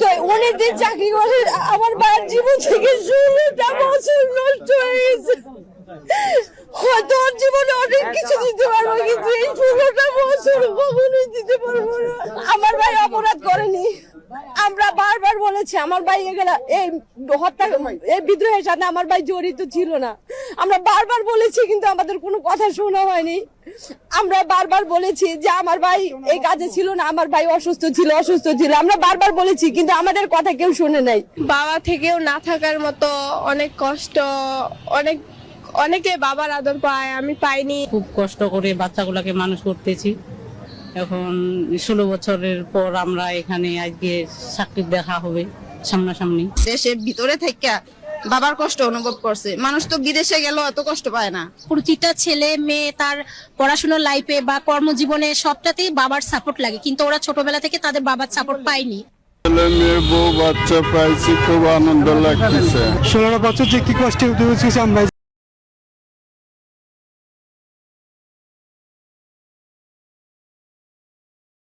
তো যে চাকরি করে, আমার মায়ের জীবন থেকে ষোলোটা বছর নষ্ট হয়ে হয়তো ওর জীবনে অনেক কিছু দিতে পারব, কিন্তু এই ষোলোটা বছর কখনোই দিতে পারব না। আমার ভাই অপরাধ করেনি। বারবার বলেছি আমার ভাই এগুলা এই হত্যা এই বিদ্রোহের সাথে আমার ভাই জড়িত ছিল না। আমরা বারবার বলেছি কিন্তু আমাদের কোনো কথা শোনা হয়নি। আমরা বারবার বলেছি যে আমার ভাই এই কাজে ছিল না আমার ভাই অসুস্থ ছিল অসুস্থ ছিল। আমরা বারবার বলেছি কিন্তু আমাদের কথা কেউ শুনে নাই। বাবা থেকেও না থাকার মতো অনেক কষ্ট অনেক অনেকে বাবার আদর পায় আমি পাইনি। খুব কষ্ট করে বাচ্চাগুলোকে মানুষ করতেছি। এখন ষোলো বছরের পর আমরা এখানে আজকে সাক্ষী দেখা হবে সামনাসামনি। দেশের ভিতরে থেকে বাবার কষ্ট অনুভব করছে। মানুষ তো বিদেশে গেল এত কষ্ট পায় না। প্রতিটা ছেলে মেয়ে তার পড়াশোনার লাইফে বা কর্মজীবনে সবটাতেই বাবার সাপোর্ট লাগে। কিন্তু ওরা ছোটবেলা থেকে তাদের বাবার সাপোর্ট পায়নি। ছেলে মেয়ে বউ বাচ্চা পাইছি খুব আনন্দ লাগতেছে। ষোলো বছর যে কি কষ্ট আমরা